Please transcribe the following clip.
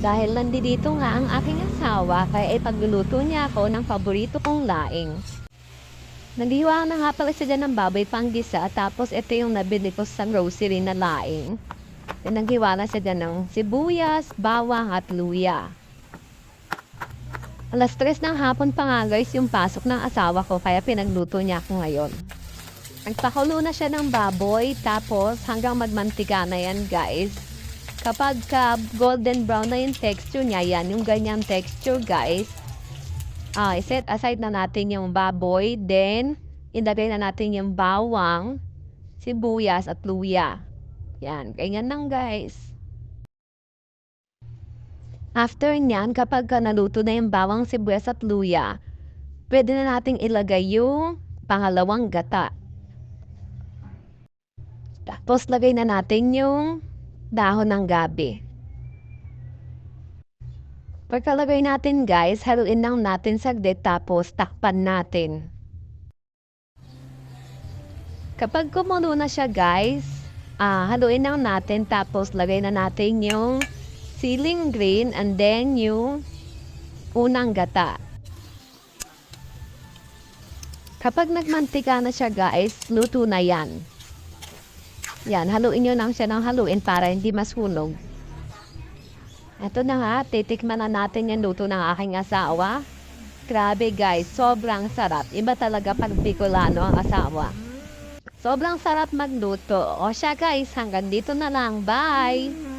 Dahil nandito nga ang aking asawa, kaya ipagluluto niya ako ng paborito kong laing. Naliwa na nga pala siya ng baboy panggisa, tapos ito yung nabili ko sa grocery na laing. Naghiwa na siya ng sibuyas, bawang at luya. Alas tres ng hapon pa nga guys yung pasok ng asawa ko kaya pinagluto niya ako ngayon. Nagpakulo na siya ng baboy tapos hanggang magmantika na yan guys. Kapag ka golden brown na yung texture niya, yan yung ganyang texture guys. Ah, iset aside na natin yung baboy, then ilagay na natin yung bawang, sibuyas at luya. Yan, ganyan lang guys. After nyan, kapag ka naluto na yung bawang sibuyas at luya, pwede na nating ilagay yung pangalawang gata. Tapos lagay na natin yung dahon ng gabi. Pagkalagay natin guys, haluin lang natin saglit tapos takpan natin. Kapag kumulo na siya guys, ah, haluin lang natin tapos lagay na natin yung ceiling green and then yung unang gata. Kapag nagmantika na siya guys, luto na yan. Yan, haluin nyo lang siya ng haluin para hindi masunog. Ito na nga, titikman na natin yung luto ng aking asawa. Grabe guys, sobrang sarap. Iba talaga pag Bicolano ang asawa. Sobrang sarap magluto. O siya guys, hanggang dito na lang. Bye!